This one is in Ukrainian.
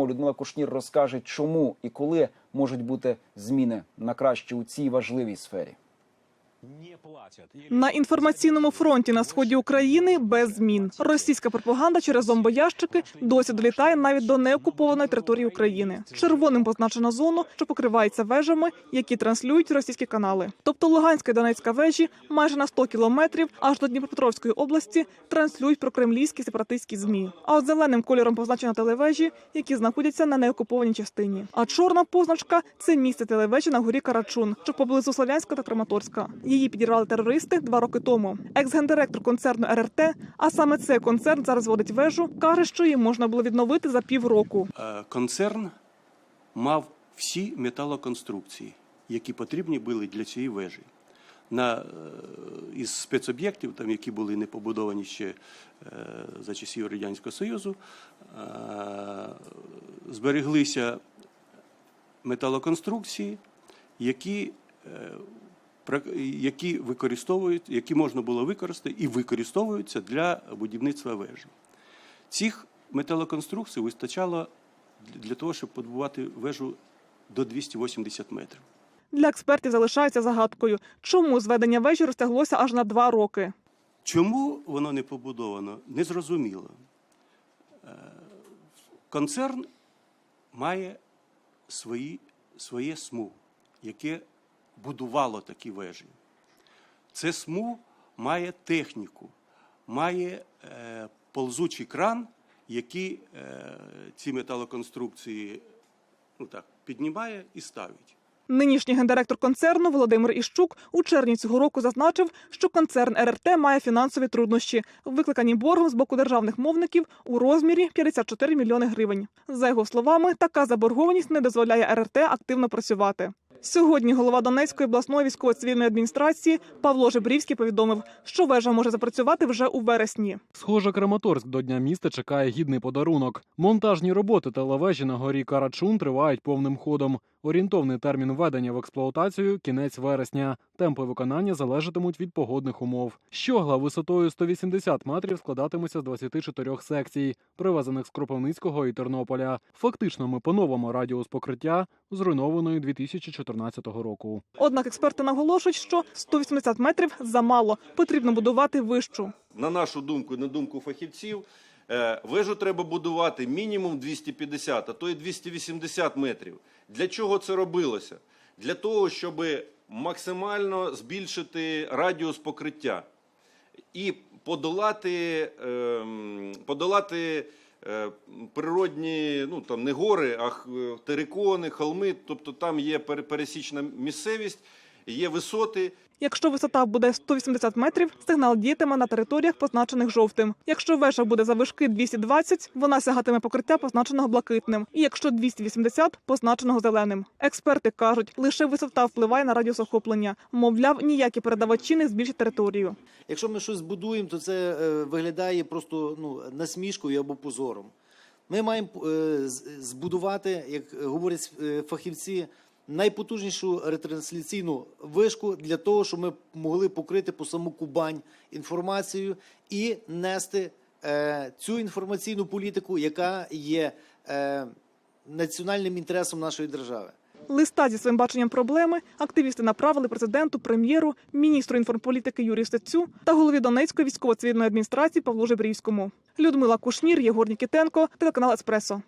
Людмила Кушнір розкаже, чому і коли можуть бути зміни на краще у цій важливій сфері. На інформаційному фронті на сході України без змін. Російська пропаганда через зомбоящики досі долітає навіть до неокупованої території України. Червоним позначено зону, що покривається вежами, які транслюють російські канали. Тобто Луганська і Донецька вежі майже на 100 кілометрів аж до Дніпропетровської області транслюють прокремлівські сепаратистські змі. А от зеленим кольором позначено телевежі, які знаходяться на неокупованій частині. А чорна позначка це місце телевежі на горі Карачун, що поблизу Слов'янська та Краматорська. Її підірвали терористи два роки тому. Екс-гендиректор концерну РРТ, а саме цей концерн зараз водить вежу, каже, що її можна було відновити за півроку. Е, концерн мав всі металоконструкції, які потрібні були для цієї вежі. На, е, із спецоб'єктів, там, які були не побудовані ще е, за часів Радянського Союзу, збереглися металоконструкції, які, які використовують, які можна було використати і використовуються для будівництва вежі. Цих металоконструкцій вистачало для того, щоб побудувати вежу до 280 метрів. Для експертів залишається загадкою, чому зведення вежі розтяглося аж на два роки. Чому воно не побудовано, незрозуміло. Е, Концерн має свої, своє СМУ, яке будувало такі вежі. Це СМУ має техніку, має е, ползучий кран, який е, ці металоконструкції ну так, піднімає і ставить. Нинішній гендиректор концерну Володимир Іщук у червні цього року зазначив, що концерн РРТ має фінансові труднощі, викликані боргом з боку державних мовників у розмірі 54 мільйони гривень. За його словами, така заборгованість не дозволяє РРТ активно працювати. Сьогодні голова Донецької обласної військово-цивільної адміністрації Павло Жебрівський повідомив, що вежа може запрацювати вже у вересні. Схоже, Краматорськ до Дня міста чекає гідний подарунок. Монтажні роботи телевежі на горі Карачун тривають повним ходом. Орієнтовний термін введення в експлуатацію кінець вересня. Темпи виконання залежатимуть від погодних умов. Щогла висотою 180 метрів складатиметься з 24 секцій, привезених з Кропивницького і Тернополя. Фактично, ми поновимо радіус покриття зруйнованої 2014 року. Однак експерти наголошують, що 180 метрів замало, потрібно будувати вищу. на нашу думку, і на думку фахівців, вежу треба будувати мінімум 250, а то й 280 метрів. Для чого це робилося? Для того, щоб максимально збільшити радіус покриття і подолати, ем, подолати е, природні, ну там не гори, а е, терикони, холми, тобто там є пере- пересічна місцевість, є висоти, Якщо висота буде 180 метрів, сигнал діятиме на територіях, позначених жовтим. Якщо вежа буде завишки 220, вона сягатиме покриття, позначеного блакитним. І якщо 280 – позначеного зеленим. Експерти кажуть, лише висота впливає на радіус охоплення. Мовляв, ніякі передавачі не збільшать територію. Якщо ми щось будуємо, то це е, виглядає просто ну, насмішкою або позором. Ми маємо е, збудувати, як говорять е, фахівці, найпотужнішу ретрансляційну вишку для того, щоб ми могли покрити по саму Кубань інформацією і нести е, цю інформаційну політику, яка є е, національним інтересом нашої держави. Листа зі своїм баченням проблеми активісти направили президенту, прем'єру, міністру інформполітики Юрію Стецю та голові Донецької військово-цивільної адміністрації Павлу Жебрівському. Людмила Кушнір, Єгор Нікітенко, телеканал Еспресо.